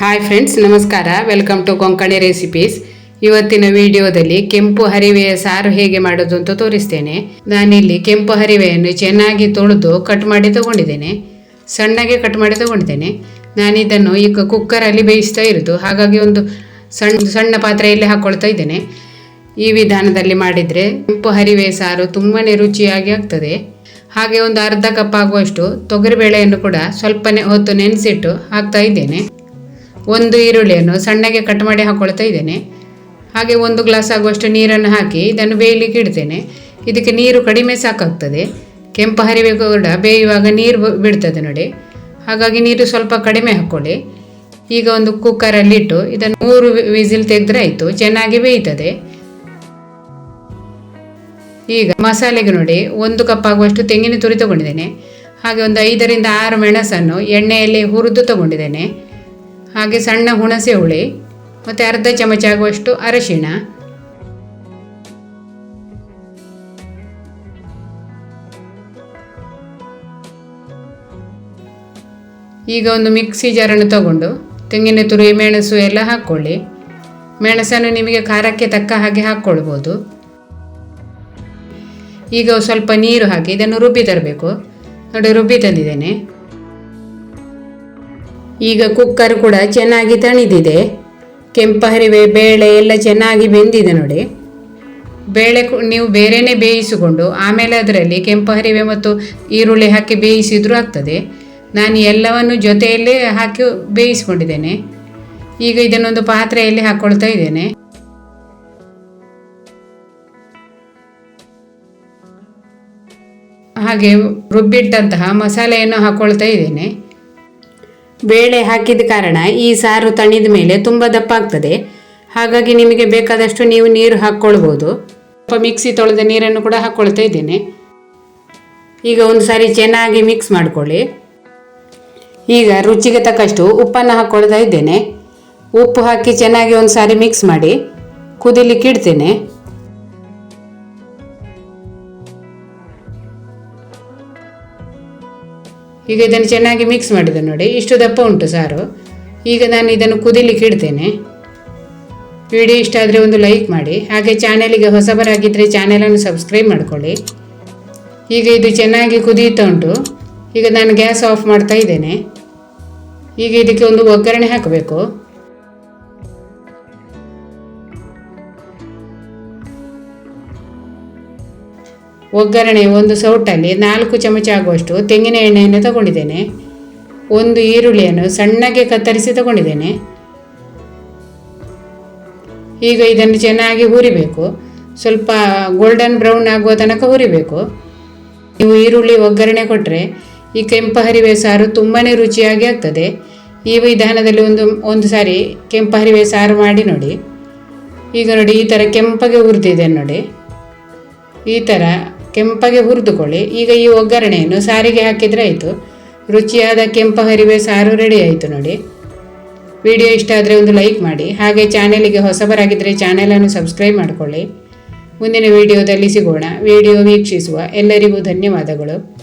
Hi friends ನಮಸ್ಕಾರ. Welcome to Konkani recipes ಇವತ್ತಿನ ವಿಡಿಯೋದಲ್ಲಿ ಕೆಂಪು ಹರಿವೆಯ ಸಾರು ಹೇಗೆ ಮಾಡೋದು ಅಂತ ತೋರಿಸ್ತೇನೆ. ನಾನಿಲ್ಲಿ ಕೆಂಪು ಹರಿವೆಯನ್ನು ಚೆನ್ನಾಗಿ ತೊಳೆದು ಕಟ್ ಮಾಡಿ ತಗೊಂಡಿದ್ದೇನೆ. ಸಣ್ಣಗೆ ಕಟ್ ಮಾಡಿ ತಗೊಂಡಿದ್ದೇನೆ. ನಾನಿದನ್ನು ಈಗ ಕುಕ್ಕರಲ್ಲಿ ಬೇಯಿಸ್ತಾ ಇರೋದು. ಹಾಗಾಗಿ ಒಂದು ಸಣ್ಣ ಸಣ್ಣ ಪಾತ್ರೆಯಲ್ಲಿ ಹಾಕ್ಕೊಳ್ತಾ ಇದ್ದೇನೆ. ಈ ವಿಧಾನದಲ್ಲಿ ಮಾಡಿದರೆ ಕೆಂಪು ಹರಿವೆ ಸಾರು ತುಂಬಾ ರುಚಿಯಾಗಿ ಆಗ್ತದೆ. ಹಾಗೆ ಒಂದು ಅರ್ಧ ಕಪ್ ಆಗುವಷ್ಟು ತೊಗರಿಬೇಳೆಯನ್ನು ಕೂಡ ಸ್ವಲ್ಪನೇ ಹೊತ್ತು ನೆನೆಸಿಟ್ಟು ಹಾಕ್ತಾ ಇದ್ದೇನೆ. ಒಂದು ಈರುಳ್ಳಿಯನ್ನು ಸಣ್ಣಗೆ ಕಟ್ ಮಾಡಿ ಹಾಕ್ಕೊಳ್ತಾ ಇದ್ದೇನೆ. ಹಾಗೆ ಒಂದು ಗ್ಲಾಸ್ ಆಗುವಷ್ಟು ನೀರನ್ನು ಹಾಕಿ ಇದನ್ನು ಬೇಯಲಿಕ್ಕೆ ಇಡ್ತೇನೆ. ಇದಕ್ಕೆ ನೀರು ಕಡಿಮೆ ಸಾಕಾಗ್ತದೆ. ಕೆಂಪು ಹರಿವೆ ಕೂಡ ಬೇಯುವಾಗ ನೀರು ಬಿಡ್ತದೆ ನೋಡಿ. ಹಾಗಾಗಿ ನೀರು ಸ್ವಲ್ಪ ಕಡಿಮೆ ಹಾಕ್ಕೊಳ್ಳಿ ಈಗ ಒಂದು ಕುಕ್ಕರಲ್ಲಿಟ್ಟು ಇದನ್ನು ಮೂರು ವಿಸಿಲ್ ತೆಗೆದ್ರೆ ಆಯಿತು. ಚೆನ್ನಾಗಿ ಬೇಯ್ತದೆ. ಈಗ ಮಸಾಲೆಗೆ ನೋಡಿ, ಒಂದು ಕಪ್ ಆಗುವಷ್ಟು ತೆಂಗಿನ ತುರಿ ತಗೊಂಡಿದ್ದೇನೆ. ಹಾಗೆ ಒಂದು ಐದರಿಂದ ಆರು ಮೆಣಸನ್ನು ಎಣ್ಣೆಯಲ್ಲಿ ಹುರಿದು ತಗೊಂಡಿದ್ದೇನೆ. ಹಾಗೆ ಸಣ್ಣ ಹುಣಸೆ ಹುಳಿ, ಮತ್ತು ಅರ್ಧ ಚಮಚ ಆಗುವಷ್ಟು ಅರಶಿಣ. ಈಗ ಒಂದು ಮಿಕ್ಸಿ ಜಾರನ್ನು ತಗೊಂಡು ತೆಂಗಿನ ತುರಿ, ಮೆಣಸು ಎಲ್ಲ ಹಾಕ್ಕೊಳ್ಳಿ. ಮೆಣಸನ್ನು ನಿಮಗೆ ಖಾರಕ್ಕೆ ತಕ್ಕ ಹಾಗೆ ಹಾಕ್ಕೊಳ್ಬೋದು. ಈಗ ಸ್ವಲ್ಪ ನೀರು ಹಾಕಿ ಇದನ್ನು ರುಬ್ಬಿ ತರಬೇಕು. ನೋಡಿ, ರುಬ್ಬಿ ತಂದಿದ್ದೇನೆ. ಈಗ ಕುಕ್ಕರ್ ಕೂಡ ಚೆನ್ನಾಗಿ ತಣಿದಿದೆ. ಕೆಂಪು ಹರಿವೆ ಬೇಳೆ ಎಲ್ಲ ಚೆನ್ನಾಗಿ ಬೆಂದಿದೆ ನೋಡಿ. ಬೇಳೆ ನೀವು ಬೇರೆನೇ ಬೇಯಿಸಿಕೊಂಡು ಆಮೇಲೆ ಅದರಲ್ಲಿ ಕೆಂಪು ಹರಿವೆ ಮತ್ತು ಈರುಳ್ಳಿ ಹಾಕಿ ಬೇಯಿಸಿದ್ರೂ ಆಗ್ತದೆ. ನಾನು ಎಲ್ಲವನ್ನು ಜೊತೆಯಲ್ಲೇ ಹಾಕಿ ಬೇಯಿಸ್ಕೊಂಡಿದ್ದೇನೆ. ಈಗ ಇದನ್ನೊಂದು ಪಾತ್ರೆಯಲ್ಲಿ ಹಾಕ್ಕೊಳ್ತಾ ಇದ್ದೇನೆ. ಹಾಗೆ ರುಬ್ಬಿಟ್ಟಂತಹ ಮಸಾಲೆಯನ್ನು ಹಾಕ್ಕೊಳ್ತಾ ಇದ್ದೇನೆ. ಬೇಳೆ ಹಾಕಿದ ಕಾರಣ ಈ ಸಾರು ತಣಿದ ಮೇಲೆ ತುಂಬ ದಪ್ಪ ಆಗ್ತದೆ ಹಾಗಾಗಿ ನಿಮಗೆ ಬೇಕಾದಷ್ಟು ನೀವು ನೀರು ಹಾಕ್ಕೊಳ್ಬೋದು. ಸ್ವಲ್ಪ ಮಿಕ್ಸಿ ತೊಳೆದ ನೀರನ್ನು ಕೂಡ ಹಾಕ್ಕೊಳ್ತಾ ಇದ್ದೇನೆ. ಈಗ ಒಂದು ಸಾರಿ ಚೆನ್ನಾಗಿ ಮಿಕ್ಸ್ ಮಾಡಿಕೊಳ್ಳಿ. ಈಗ ರುಚಿಗೆ ತಕ್ಕಷ್ಟು ಉಪ್ಪನ್ನು ಹಾಕ್ಕೊಳ್ತಾ ಇದ್ದೇನೆ. ಉಪ್ಪು ಹಾಕಿ ಚೆನ್ನಾಗಿ ಒಂದು ಸಾರಿ ಮಿಕ್ಸ್ ಮಾಡಿ ಕುದಿಲಿಕ್ಕೆ ಈಗ ಇದನ್ನು ಚೆನ್ನಾಗಿ ಮಿಕ್ಸ್ ಮಾಡಿದೆ ನೋಡಿ. ಇಷ್ಟು ದಪ್ಪ ಉಂಟು ಸಾರು. ಈಗ ನಾನು ಇದನ್ನು ಕುದಿಲಿಕ್ಕೆ ಇಡ್ತೇನೆ. ವಿಡಿಯೋ ಇಷ್ಟ ಆದರೆ ಒಂದು ಲೈಕ್ ಮಾಡಿ. ಹಾಗೆ ಚಾನೆಲಿಗೆ ಹೊಸಬರಾಗಿದ್ದರೆ ಚಾನೆಲನ್ನು ಸಬ್ಸ್ಕ್ರೈಬ್ ಮಾಡಿಕೊಳ್ಳಿ. ಈಗ ಇದು ಚೆನ್ನಾಗಿ ಕುದಿಯುತ್ತಾ ಉಂಟು. ಈಗ ನಾನು ಗ್ಯಾಸ್ ಆಫ್ ಮಾಡ್ತಾ ಇದ್ದೇನೆ. ಈಗ ಇದಕ್ಕೆ ಒಂದು ಒಗ್ಗರಣೆ ಹಾಕಬೇಕು. ಒಗ್ಗರಣೆ ಒಂದು ಸೌಟಲ್ಲಿ ನಾಲ್ಕು ಚಮಚ ಆಗುವಷ್ಟು ತೆಂಗಿನ ಎಣ್ಣೆಯನ್ನು ತಗೊಂಡಿದ್ದೇನೆ. ಒಂದು ಈರುಳ್ಳಿಯನ್ನು ಸಣ್ಣಗೆ ಕತ್ತರಿಸಿ ತಗೊಂಡಿದ್ದೇನೆ. ಈಗ ಇದನ್ನು ಚೆನ್ನಾಗಿ ಹುರಿಬೇಕು. ಸ್ವಲ್ಪ ಗೋಲ್ಡನ್ ಬ್ರೌನ್ ಆಗುವ ತನಕ ಹುರಿಬೇಕು. ನೀವು ಈರುಳ್ಳಿ ಒಗ್ಗರಣೆ ಕೊಟ್ಟರೆ ಈ ಕೆಂಪು ಹರಿವೆ ಸಾರು ತುಂಬಾ ರುಚಿಯಾಗಿ ಆಗ್ತದೆ. ಈ ವಿಧಾನದಲ್ಲಿ ಒಂದು ಒಂದು ಸಾರಿ ಕೆಂಪು ಹರಿವೆ ಸಾರು ಮಾಡಿ ನೋಡಿ. ಈಗ ನೋಡಿ ಈ ಥರ ಕೆಂಪಗೆ ಹುರಿದಿದೆ ನೋಡಿ. ಈ ಥರ ಕೆಂಪಗೆ ಹುರಿದುಕೊಳ್ಳಿ. ಈಗ ಈ ಒಗ್ಗರಣೆಯನ್ನು ಸಾರಿಗೆ ಹಾಕಿದರೆ ಆಯಿತು. ರುಚಿಯಾದ ಕೆಂಪು ಹರಿವೆ ಸಾರು ರೆಡಿ ಆಯಿತು ನೋಡಿ. ವಿಡಿಯೋ ಇಷ್ಟ ಆದರೆ ಒಂದು ಲೈಕ್ ಮಾಡಿ. ಹಾಗೆ ಚಾನೆಲಿಗೆ ಹೊಸಬರಾಗಿದ್ದರೆ ಚಾನೆಲನ್ನು ಸಬ್ಸ್ಕ್ರೈಬ್ ಮಾಡಿಕೊಳ್ಳಿ. ಮುಂದಿನ ವಿಡಿಯೋದಲ್ಲಿ ಸಿಗೋಣ. ವಿಡಿಯೋ ವೀಕ್ಷಿಸುವ ಎಲ್ಲರಿಗೂ ಧನ್ಯವಾದಗಳು.